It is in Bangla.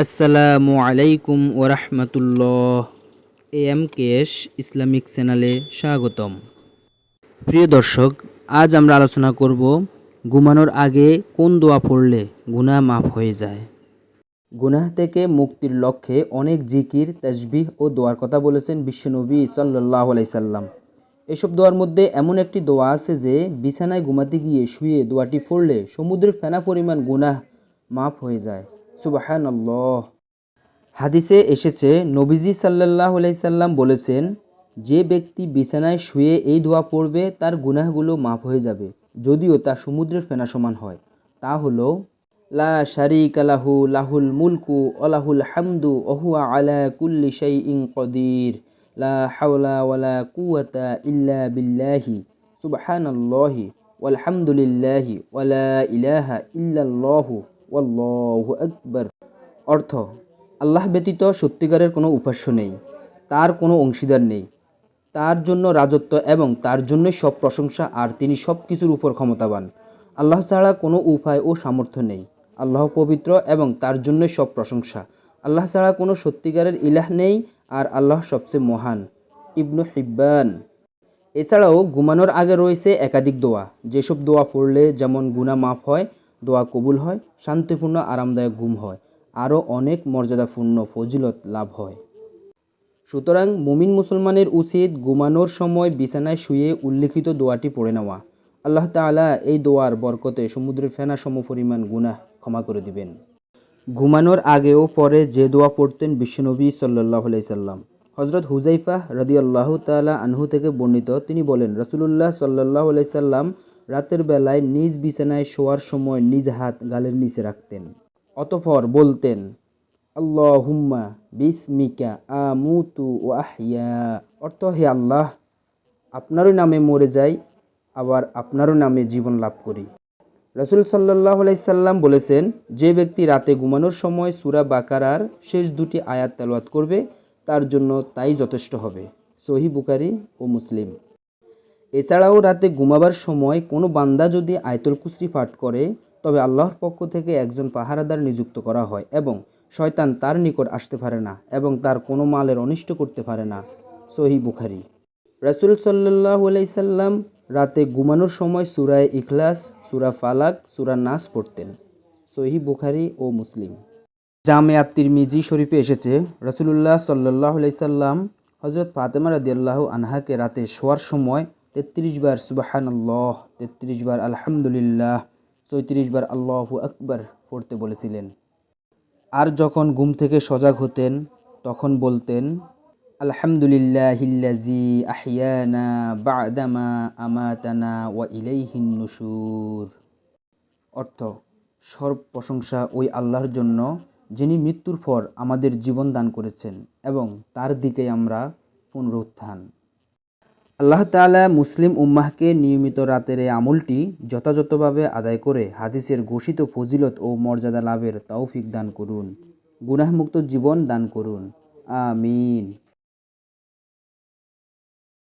আসসালামু আলাইকুম ওরহমতুল্লাহ এম কেশ ইসলামিক চ্যানেলে স্বাগতম। প্রিয় দর্শক, আজ আমরা আলোচনা করব ঘুমানোর আগে কোন দোয়া পড়লে গুনাহ মাফ হয়ে যায়। গুনাহ থেকে মুক্তির লক্ষ্যে অনেক জিকির, তাসবিহ ও দোয়ার কথা বলেছেন বিশ্বনবী সাল্লাহ আলাইসাল্লাম এসব দোয়ার মধ্যে এমন একটি দোয়া আছে যে, বিছানায় ঘুমাতে গিয়ে শুয়ে দোয়াটি পড়লে সমুদ্রের ফেনা পরিমাণ গুনাহ মাফ হয়ে যায়। সুবাহান হাদিসে এসেছে, নবীজি সাল্লাহ সাল্লাম বলেছেন, যে ব্যক্তি বিছানায় শুয়ে এই দোয়া পড়বে, তার গুনাহগুলো মাফ হয়ে যাবে। যদিও তা সমুদ্রের ফেনা সমান হয়। তা হলো, লা শারিক লাহু, লাহুল মুলকু অলাহুল হামদু অহুয়া আলা কুল্লি শাই ইং কদির। লা হাওলা ওয়ালা কুয়াতা ইল্লা বিল্লাহি। সুবহানাল্লাহি, ওয়ালহামদুলিল্লাহি ওয়ালা ইলাহা ইল্লাল্লাহু। আকবার। অর্থ, আল্লাহ ব্যতীত সত্যিকারের কোনো উপাস্য নেই, তার কোনো অংশীদার নেই। তার জন্য রাজত্ব এবং তার জন্যই সব প্রশংসা আর তিনি সব কিছুর উপর ক্ষমতাবান। আল্লাহ ছাড়া কোনো উপায় ও সামর্থ্য নেই। আল্লাহ পবিত্র এবং তার জন্যই সব প্রশংসা। আল্লাহ ছাড়া কোনো সত্যিকারের ইলাহ নেই আর আল্লাহ সবচেয়ে মহান, ইবনু হিব্বান। এছাড়াও ঘুমানোর আগে রয়েছে একাধিক দোয়া। যেসব দোয়া পড়লে যেমন গুণা মাফ হয় দোয়া কবুল হয়, শান্তিপূর্ণ, আরামদায়ক ঘুম হয়, আরও অনেক মর্যাদাপূর্ণ ফজিলত লাভ হয়। সুতরাং মুমিন মুসলমানের উচিত ঘুমানোর সময় বিছানায় শুয়ে উল্লিখিত দোয়াটি পড়ে নেওয়া। আল্লাহ তাআলা এই দোয়ার বরকতে সমুদ্রের ফেনা সম পরিমাণ গুনাহ ক্ষমা করে দিবেন। ঘুমানোর আগে ও পরে যে দোয়া পড়তেন বিশ্বনবী সাল্লাহ সাল্লাম। হজরত হুজাইফা রদি আল্লাহ তালা আনহু থেকে বর্ণিত, তিনি বলেন, রসুলুল্লাহ সাল্লাহ সাল্লাম রাতের বেলায় নিজ বিছানায় শোয়ার সময় নিজ হাত গালের নিচে রাখতেন। অতঃপর বলতেন আল্লাহ হুম্মা বিসমিকা আমুতু আহিয়া অর্থ, হে আল্লাহ আপনারও নামে মরে যাই, আবার আপনারও নামে জীবন লাভ করি। রসুল সাল্লাহ সাল্লাম বলেছেন, যে ব্যক্তি রাতে ঘুমানোর সময় সুরা বাকারার শেষ দুটি আয়াত তেলাওয়াত করবে, তার জন্য তাই যথেষ্ট হবে। সহি বুকারি ও মুসলিম। এছাড়াও রাতে ঘুমাবার সময় কোনো বান্দা যদি আয়তুল কুস্তি পাঠ করে, তবে আল্লাহর পক্ষ থেকে একজন পাহারাদার নিযুক্ত করা হয় এবং শয়তান তার নিকট আসতে পারে না এবং তার কোনো মালের অনিষ্ট করতে পারে না। সহি বুখারি। রাসুল সাল্লাহ সাল্লাম রাতে ঘুমানোর সময় সুরায় ইখলাস, সুরা ফালাক, সুরা নাস পড়তেন। সহি বুখারি ও মুসলিম। জামে আত্মির মিজি শরীফে এসেছে রসুল্লাহ সাল্লাহ আলাইসাল্লাম হজরত ফাতেমা রাদিয়াল্লাহ আনহাকে রাতে শোয়ার সময় তেত্রিশ বার সুবাহান আল্লাহ তেত্রিশ বার আলহামদুলিল্লাহ, চৌত্রিশ বার আল্লাহ আকবার পড়তে বলেছিলেন। আর যখন ঘুম থেকে সজাগ হতেন, তখন বলতেন, আলহামদুলিল্লাহিল্লাজি আহিয়ানা বাদামা আমাতানা ওয়া ইলাইহিন নুশুর। অর্থ, সর্ব প্রশংসা ওই আল্লাহর জন্য, যিনি মৃত্যুর পর আমাদের জীবন দান করেছেন এবং তার দিকে আমরা পুনরুত্থান। আল্লাহ তালা মুসলিম উম্মাহকে নিয়মিত রাতের এই আমলটি যথাযথভাবে আদায় করে হাদিসের ঘোষিত ফজিলত ও মর্যাদা লাভের তৌফিক দান করুন। গুনাহমুক্ত জীবন দান করুন। আমিন।